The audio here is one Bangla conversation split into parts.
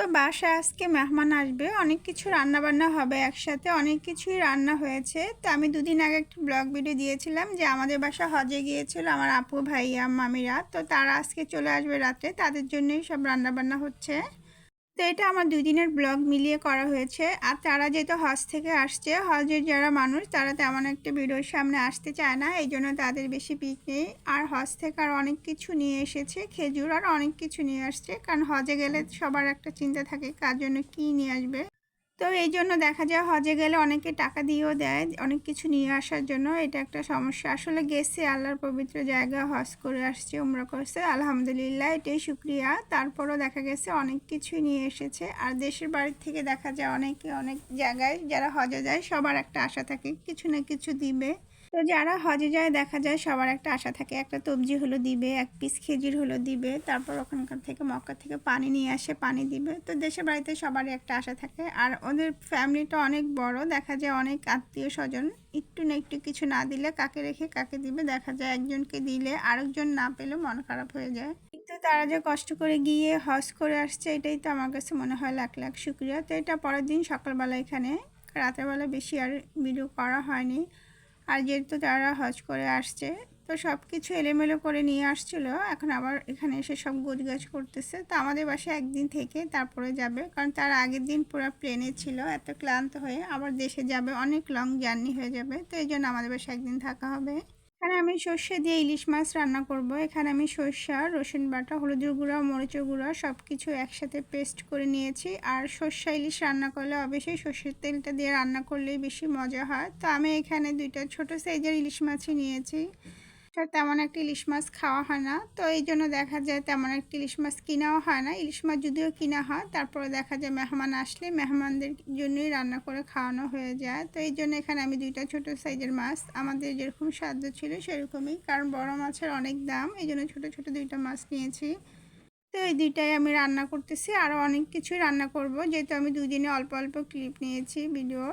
তো বাসায় আজকে মেহমান আসবে, অনেক কিছু রান্না বান্না হবে, একসাথে অনেক কিছুই রান্না হয়েছে। তো আমি দুদিন আগে একটা ব্লগ ভিডিও দিয়েছিলাম যে আমাদের বাসা হজে গিয়েছিল আমার আপু ভাইয়া মামিরা। তো তারা আজকে চলে আসবে রাত্রে, তাদের জন্যই সব রান্না বান্না হচ্ছে। তো এটা আমার দুই দিনের ব্লগ মিলিয়ে করা হয়েছে। আর তারা যেহেতু হজ থেকে আসছে, হজের যারা মানুষ, তারা তেমন একটা ভিডিওর সামনে আসতে চায় না। এই জন্য তাদের বেশি পিক নেই। আর হজ থেকে আর অনেক কিছু নিয়ে এসেছে, খেজুর আর অনেক কিছু নিয়ে আসছে। কারণ হজে গেলে সবার একটা চিন্তা থাকে, কার জন্য কী নিয়ে আসবে? তো এই জন্য দেখা যায় হজে গেলে অনেকে টাকা দিয়েও দেয়, অনেক কিছু নিয়ে আসার জন্য। এটা একটা সমস্যা। আসলে গেছে, আল্লাহর পবিত্র জায়গা হজ করে আসছে, উমরা করছে। আলহামদুলিল্লাহ, এটাই শুক্রিয়া। তারপরও দেখা গেছে অনেক কিছু নিয়ে এসেছে। আর দেশের বাড়ির থেকে দেখা যায় অনেকে অনেক জায়গায় যারা হজে যায়, সবার একটা আশা থাকে, কিছু না কিছু দিবে। তো যারা হজে যায়, দেখা যায় সবার একটা আশা থাকে। একটা তবজি হলো দিবে, এক পিস খেজুর হলো দিবে, তারপর ওখানকার থেকে মক্কা থেকে পানি নিয়ে আসে, পানি দিবে। তো দেশের বাড়িতে সবারই একটা আশা থাকে। আর ওদের ফ্যামিলিটা অনেক বড়, দেখা যায় অনেক আত্মীয় স্বজন। একটু না একটু কিছু না দিলে কাকে রেখে কাকে দিবে, দেখা যায় একজনকে দিলে আরেকজন না পেলে মন খারাপ হয়ে যায়। কিন্তু তারা যে কষ্ট করে গিয়ে হজ করে আসছে, এটাই তো আমার কাছে মনে হয় লাখ লাখ শুক্রিয়া। তো এটা পরের দিন সকালবেলা এখানে, রাতের বেলা বেশি আর ভিডিও করা হয়নি। আর যেহেতু তারা হজ করে আসছে, তো সব কিছু এলোমেলো করে নিয়ে আসছিল। এখন আবার এখানে এসে সব গোজগাছ করতেছে। তো আমাদের বাসায় একদিন থেকে তারপরে যাবে, কারণ তার আগের দিন পুরো প্লেনে ছিল, এত ক্লান্ত হয়ে। আবার দেশে যাবে, অনেক লং জার্নি হয়ে যাবে। তো এই জন্য আমাদের বাসায় একদিন থাকা হবে। এখানে আমি সর্ষে দিয়ে ইলিশ মাছ রান্না করব। এখানে আমি সর্ষা, রসুন বাটা, হলুদের গুঁড়া, মরিচের গুঁড়া সব কিছু একসাথে পেস্ট করে নিয়েছি। আর সর্ষা ইলিশ রান্না করলে অবশ্যই সর্ষের তেলটা দিয়ে রান্না করলেই বেশি মজা হয়। তো আমি এখানে দুইটা ছোট সাইজের ইলিশ মাছই নিয়েছি। তেমন একটা ইলিশ মাছ খাওয়া হয় না। তো এই জন্য দেখা যায় তেমন একটা ইলিশ মাছ কিনাও হয় না। ইলিশ মাছ যদিও কিনা হয়, তারপরে দেখা যায় মেহমান আসলে মেহমানদের জন্যই রান্না করে খাওয়ানো হয়ে যায়। তো এই জন্য এখানে আমি দুইটা ছোট সাইজের মাছ, আমাদের যেরকম সাধ্য ছিল সেরকমই, কারণ বড় মাছের অনেক দাম, এই জন্য ছোটো ছোটো দুইটা মাছ নিয়েছি। তো এই দুইটাই আমি রান্না করতেছি, আরও অনেক কিছুই রান্না করব। যেহেতু আমি দুদিনে অল্প অল্প ক্লিপ নিয়েছি ভিডিও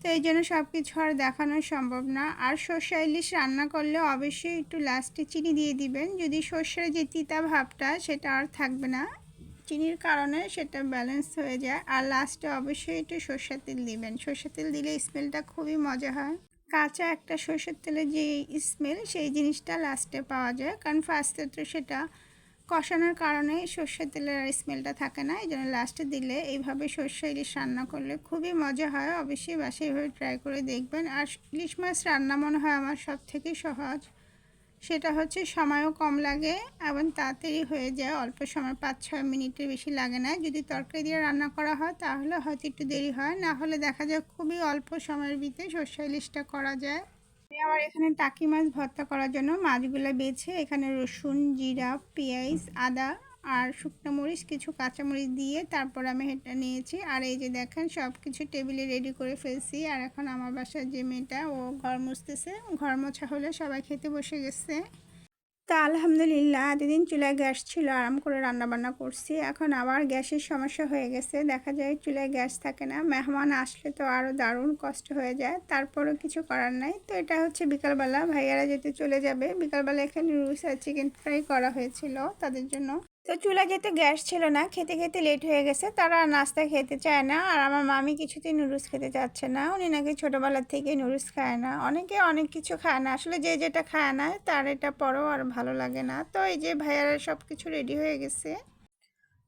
তো এই জন্য সব কিছু আর দেখানো সম্ভব না। আর সর্ষা ইলিশ রান্না করলে অবশ্যই একটু লাস্টে চিনি দিয়ে দিবেন। যদি সর্ষের যে তিতা ভাবটা, সেটা আর থাকবে না। চিনির কারণে সেটা ব্যালেন্স হয়ে যায়। আর লাস্টে অবশ্যই একটু সর্ষের তেল দিবেন। সর্ষের তেল দিলে স্মেলটা খুবই মজা হয়। কাঁচা একটা সর্ষের তেলের যে স্মেল সেই জিনিসটা লাস্টে পাওয়া যায়। কারণ ফার্স্টে তো সেটা কষানোর কারণে সর্ষের তেলের আর স্মেলটা থাকে না এই জন্য লাস্টে দিলে এইভাবে সর্ষে ইলিশ রান্না করলে খুবই মজা হয়। অবশ্যই বাসে এইভাবে ট্রাই করে দেখবেন। আর ইলিশ মাছ রান্না মনে হয় আমার সব থেকে সহজ। সেটা হচ্ছে সময়ও কম লাগে এবং তাড়াতাড়ি হয়ে যায়। অল্প সময় পাঁচ ছয় মিনিটের বেশি লাগে না। যদি তরকারি দিয়ে রান্না করা হয়, তাহলে হয়তো একটু দেরি হয়। না হলে দেখা যায় খুবই অল্প সময়ের ভিতরে সর্ষে ইলিশটা করা যায়। আমি আবার এখানে টাকি মাছ ভর্তা করার জন্য মাছগুলো বেছে এখানে রসুন, জিরা, পেঁয়াজ, আদা আর শুকনো মরিচ, কিছু কাঁচামরিচ দিয়ে তারপর আমি এটা নিয়েছি। আর এই যে দেখেন সব কিছু টেবিলে রেডি করে ফেলছি। আর এখন আমার বাসার যে মেয়েটা, ও ঘর মুছতেছে। ঘর মোছা হলে সবাই খেতে বসে গেছে। তা আলহামদুলিল্লাহ, এতদিন চুলায় গ্যাস ছিল, আরাম করে রান্নাবান্না করছি। এখন আবার গ্যাসের সমস্যা হয়ে গেছে, দেখা যায় চুলায় গ্যাস থাকে না। মেহমান আসলে তো আরও দারুণ কষ্ট হয়ে যায়, তারপরও কিছু করার নাই। তো এটা হচ্ছে বিকালবেলা, ভাইয়ারা যেতে চলে যাবে। বিকালবেলা এখানে রুস আর চিকেন ফ্রাই করা হয়েছিল তাদের জন্য। তো চুলা যেতে গ্যাস ছিল না, খেতে খেতে লেট হয়ে গেছে, তারা নাস্তা খেতে চায় না। আর আমার মামি কিছুতেই নুডলস খেতে চাচ্ছে না। উনি নাকি ছোটোবেলার থেকে নুডলস খায় না। অনেকে অনেক কিছু খায় না। আসলে যে যেটা খায় না, তার এটা পরেও আর ভালো লাগে না। তো এই যে ভাইয়ারা সব কিছু রেডি হয়ে গেছে।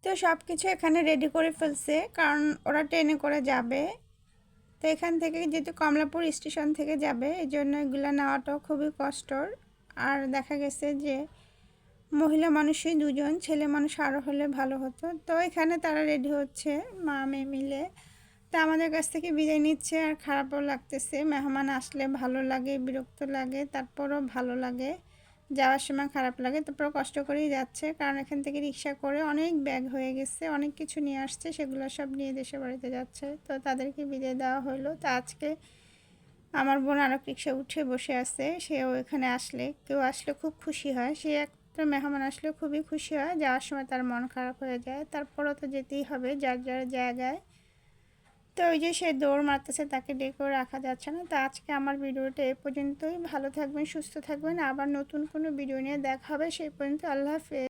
তো সব কিছু এখানে রেডি করে ফেলছে। কারণ ওরা ট্রেনে করে যাবে। তো এখান থেকে যেহেতু কমলাপুর স্টেশন থেকে যাবে এই জন্য এগুলো নেওয়াটাও খুবই কষ্টর। আর দেখা গেছে যে মহিলা মানুষই দুজন, ছেলে মানুষ আরও হলে ভালো হতো। তো এখানে তারা রেডি হচ্ছে, মা, মেয়ে মিলে। তা আমাদের কাছ থেকে বিদায় নিচ্ছে আর খারাপও লাগতেছে। মেহমান আসলে ভালো লাগে, বিরক্ত লাগে, তারপরও ভালো লাগে। যাওয়ার সময় খারাপ লাগে তারপর কষ্ট করেই যাচ্ছে। কারণ এখান থেকে রিক্সা করে অনেক ব্যাগ হয়ে গেছে, অনেক কিছু নিয়ে আসছে, সেগুলো সব নিয়ে দেশে বাড়িতে যাচ্ছে। তো তাদেরকে বিদায় দেওয়া হলো। তো আজকে আমার বোন আরও রিক্সা উঠে বসে আছে, সেও এখানে আসলে। কেউ আসলে খুব খুশি হয়। সে এক তো মেহমান আসলে খুবই খুশি হয়, যাওয়ার সময় তার মন খারাপ হয়ে যায়। তারপরও তো যেতেই হবে যার যার জায়গায়। তো ওই যে সে দৌড় মারতেছে, তাকে ডেকেও রাখা যাচ্ছে না। তো আজকে আমার ভিডিওটা এ পর্যন্তই। ভালো থাকবেন, সুস্থ থাকবেন। আবার নতুন কোনো ভিডিও নিয়ে দেখা হবে, সেই পর্যন্ত আল্লাহ হাফেজ।